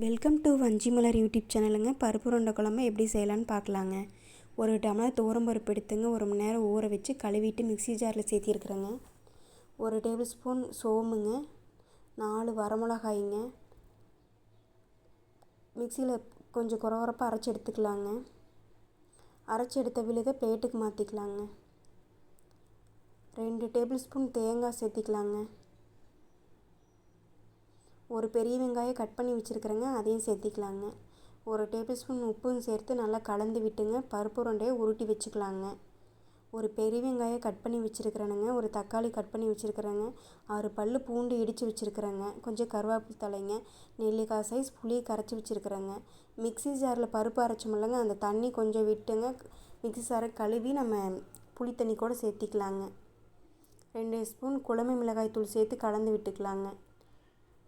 Welcome to Vanjimalar YouTube சேனலுங்க. பருப்பு உருண்டை குழம்பு எப்படி செய்யலான்னு பார்க்கலாங்க. ஒரு டம்ளர் துவரம்பருப்பு எடுத்துங்க. ஒரு மணி நேரம் ஊற வச்சு கழுவிட்டு மிக்ஸி ஜாரில் சேர்த்திருக்குறேங்க. ஒரு டேபிள் ஸ்பூன் சோமுங்க. நாலு வரமிளகாய்ங்க. மிக்சியில் கொஞ்சம் குறகுறப்பாக அரைச்சி எடுத்துக்கலாங்க. அரைச்சி எடுத்த விழுதை பிளேட்டுக்கு மாற்றிக்கலாங்க ரெண்டு டேபிள் ஸ்பூன் தேங்காய் சேர்த்திக்கலாங்க. ஒரு பெரிய வெங்காயம் கட் பண்ணி வச்சுருக்குறேங்க அதையும் சேர்த்திக்கலாங்க. ஒரு டேபிள் ஸ்பூன் உப்பும் சேர்த்து நல்லா கலந்து விட்டுங்க பருப்பு உருண்டையை உருட்டி வச்சுக்கலாங்க. ஒரு பெரிய வெங்காயம் கட் பண்ணி வச்சுருக்கிறேனுங்க ஒரு தக்காளி கட் பண்ணி வச்சுருக்குறேங்க ஆறு பல் பூண்டு இடித்து வச்சுருக்குறேங்க கொஞ்சம் கருவேப்பிலை தலைங்க நெல்லிக்காய் சைஸ் புளி கரைச்சி வச்சுருக்கிறேங்க. மிக்ஸி ஜாரில் பருப்பு அரைச்சோமில்லங்க அந்த தண்ணி கொஞ்சம் விட்டுங்க மிக்ஸி சாரை கழுவி நம்ம புளி தண்ணி கூட சேர்த்திக்கலாங்க. ரெண்டு ஸ்பூன் குழம்பு மிளகாய் தூள் சேர்த்து கலந்து விட்டுக்கலாங்க.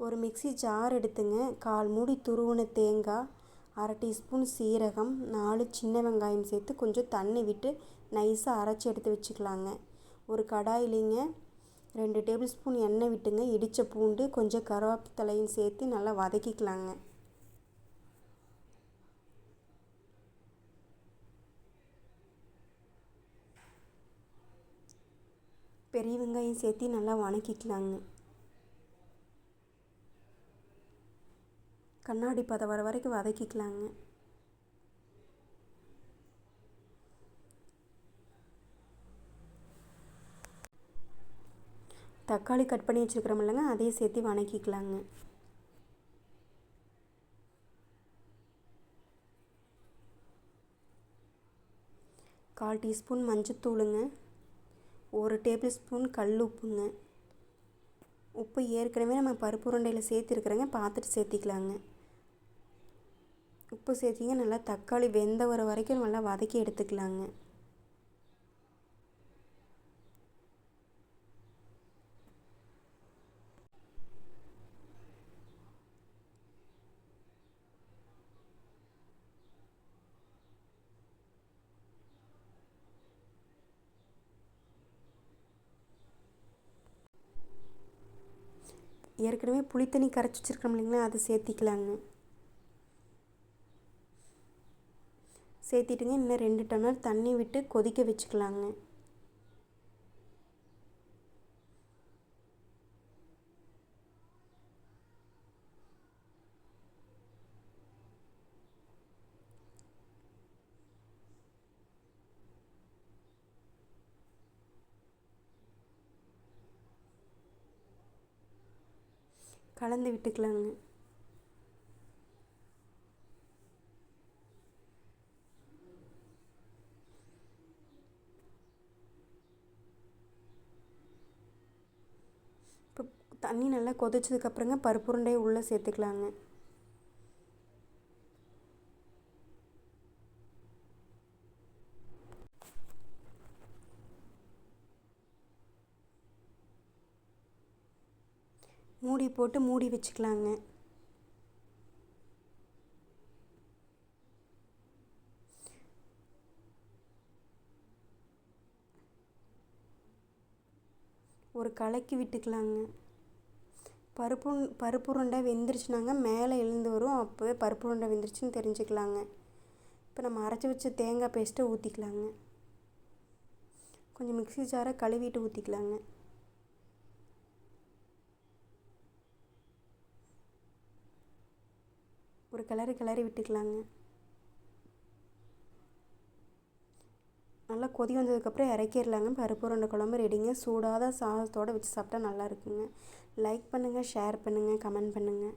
ஒரு மிக்ஸி ஜார் எடுத்துங்க. கால் மூடி துருவின தேங்காய் அரை டீஸ்பூன் சீரகம் நாலு சின்ன வெங்காயம் சேர்த்து கொஞ்சம் தண்ணி விட்டு நைஸாக அரைச்சி எடுத்து வச்சுக்கலாங்க. ஒரு கடாயிலிங்க ரெண்டு டேபிள் ஸ்பூன் எண்ணெய் விட்டுங்க. இடித்த பூண்டு கொஞ்சம் கருவேப்பிலையும் சேர்த்து நல்லா வதக்கிக்கலாங்க. பெரிய வெங்காயம் சேர்த்து நல்லா வணக்கிக்கலாங்க. கண்ணாடி பதம் வர வரைக்கும் வதக்கிக்கலாங்க. தக்காளி கட் பண்ணி வச்சுருக்கிறோம் இல்லைங்க அதையும் சேர்த்து வணக்கிக்கலாங்க. கால் டீஸ்பூன் மஞ்சத்தூளுங்க ஒரு டேபிள் ஸ்பூன் கல் உப்புங்க. உப்பு ஏற்கனவே நம்ம பருப்பு உருண்டையில் சேர்த்துருக்குறேங்க பார்த்துட்டு சேர்த்திக்கலாங்க. உப்பு சேர்த்திங்க நல்லா தக்காளி வெந்த வர வரைக்கும் நல்லா வதக்கி எடுத்துக்கலாங்க. ஏற்கனவே புளித்தண்ணி கரைச்சி வச்சுருக்கோம் இல்லைங்களா அதை சேர்த்திக்கலாங்க. சேர்த்திட்டுங்க. இன்னும் ரெண்டு டம்ளர் தண்ணி விட்டு கொதிக்க வச்சுக்கலாங்க. கலந்து விட்டுக்கலாங்க இப்போ தண்ணி நல்லா கொதிச்சதுக்கப்புறங்க பருப்பு உருண்டையை உள்ளே சேர்த்துக்கலாங்க. மூடி போட்டு மூடி வச்சுக்கலாங்க. ஒரு கலக்கி விட்டுக்கலாங்க. பருப்பு பருப்பு உருண்டை வெந்துருச்சுனாங்க மேலே எழுந்து வரும் அப்போவே பருப்பு உருண்டை வெந்துருச்சுன்னு தெரிஞ்சுக்கலாங்க. இப்போ நம்ம அரைச்சி வச்ச தேங்காய் பேஸ்ட்டை ஊற்றிக்கலாங்க கொஞ்சம் மிக்ஸி ஜாரை கழுவிட்டு ஊற்றிக்கலாங்க ஒரு கிளறி கிளறி விட்டுக்கலாங்க. நல்லா கொதி வந்ததுக்கப்புறம் இறக்கிடலாங்க. பருப்பு உருண்டை குழம்பு ரெடிங்க. சூடாத சாதத்தோடு வச்சு சாப்பிட்டா நல்லா இருக்குங்க. லைக் பண்ணுங்கள் ஷேர் பண்ணுங்கள் கமெண்ட் பண்ணுங்கள்